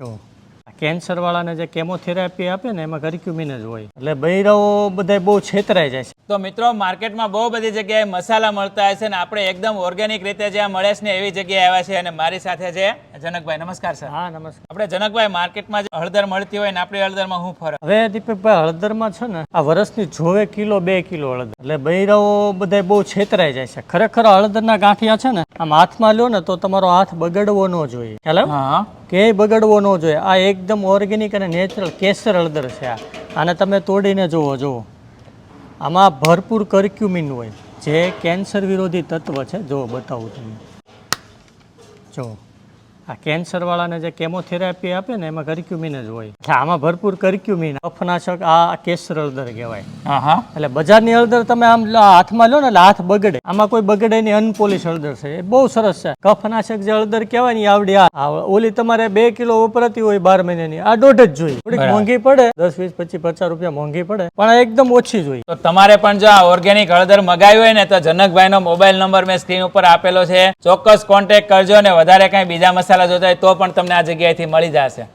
જો કેન્સર વાળાને જે કેમોથેરાપી આપે ને એમાં કર્ક્યુમિન જ હોય. એટલે બૈરાઓ બધા બહુ છેતરાઈ જાય છે. તો મિત્રો માર્કેટમાં બહુ બધી જગ્યાએ મસાલા મળતા હશે ને આપણે એકદમ ઓર્ગેનિક રીતે જ્યાં મળે છે ને એવી જગ્યાએ આવ્યા છે અને મારી સાથે છે જનકભાઈ. નમસ્કાર સર. હા નમસ્કાર. આપણે જનકભાઈ માર્કેટમાં જે હળદર મળતી હોય ને આપણી હળદરમાં હું ફરક? હવે દીપકભાઈ હળદરમાં છે ને આ વર્ષની જોવે કિલો બે કિલો હળદર. એટલે બૈરાઓ બધા બહુ છેતરાઈ જાય છે. ખરેખર હળદરના ગાંઠિયા છે ને આમ હાથમાં લ્યો ને તો તમારો હાથ બગડવો ન જોઈએ. ખ્યાલ? હા. કે બગડવો ન જોઈએ. આ એકદમ ઓર્ગેનિક અને નેચરલ કેસર હળદર છે આ. આને તમે તોડીને જુઓ જુઓ. આમાં ભરપૂર કર્ક્યુમિન હોય. જે કેન્સર વિરોધી તત્વ છે. જો બતાવું તમને. જુઓ. આ કેન્સર વાળાને જે કેમોથેરાપી આપે ને એમાં કર્ક્યુમિન જ હોય. એટલે આમાં ભરપૂર કર્ક્યુમિન અફનાશક આ કેસર હળદર કહેવાય. એટલે બજારની હળદર તમે આમ હાથમાં લો ને એટલે હાથ બગડે. આમાં કોઈ બગડે નહીં અનપોલિશ હળદર છે. એ બહુ સરસ છે. કફનાશક જે હળદર કહેવાય ને એ આવડી આ. ઓલી તમારે બે કિલો વપરાતી હોય બાર મહિનાની. આ દોઢ જ જોઈએ. થોડીક મોંઘી પડે. દસ વીસ પચીસ પચાસ રૂપિયા મોંઘી પડે. પણ એકદમ ઓછી જોઈએ. તો તમારે પણ જો આ ઓર્ગેનિક હળદર મગાવી હોય ને તો જનકભાઈનો મોબાઈલ નંબર મેં સ્ક્રીન ઉપર આપેલો છે. ચોક્કસ કોન્ટેક્ટ કરજો અને વધારે કાંઈ બીજા મસાલા જોતા હોય તો પણ તમને આ જગ્યાએથી મળી જશે.